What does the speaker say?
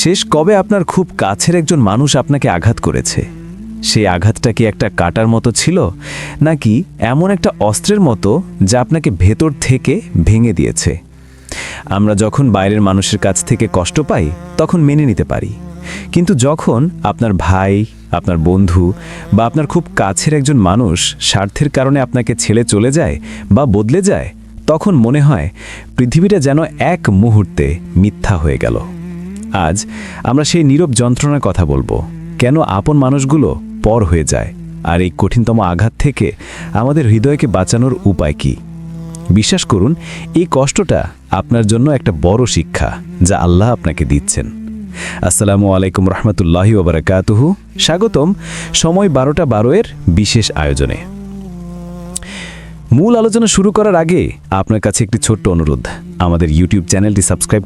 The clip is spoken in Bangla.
শেষ কবে আপনার খুব কাছের একজন মানুষ আপনাকে আঘাত করেছে? সেই আঘাতটা কি একটা কাটার মতো ছিল? নাকি এমন একটা অস্ত্রের মতো যা আপনাকে ভেতর থেকে ভেঙে দিয়েছে? আমরা যখন বাইরের মানুষের কাছ থেকে কষ্ট পাই, তখন মেনে নিতে পারি। কিন্তু যখন আপনার ভাই, আপনার বন্ধু বা আপনার খুব কাছের একজন মানুষ স্বার্থের কারণে আপনাকে ছেড়ে চলে যায় বা বদলে যায়, তখন মনে হয় পৃথিবীটা যেন এক মুহূর্তে মিথ্যা হয়ে গেল। আজ আমরা সেই নীরব যন্ত্রণার কথা বলব। কেন আপন মানুষগুলো পর হয়ে যায়? আর এই কঠিনতম আঘাত থেকে আমাদের হৃদয়কে বাঁচানোর উপায় কী? বিশ্বাস করুন, এই কষ্টটা আপনার জন্য একটা বড় শিক্ষা যা আল্লাহ আপনাকে দিচ্ছেন। আসসালামু আলাইকুম রহমতুল্লাহি ওবরাকাতুহু। স্বাগতম সময় বারোটা বারোয়ের বিশেষ আয়োজনে। মূল আলোচনা শুরু করার আগে আপনার কাছে একটি ছোট্ট অনুরোধ। আমাদের ইউটিউব চ্যানেলটি সাবস্ক্রাইব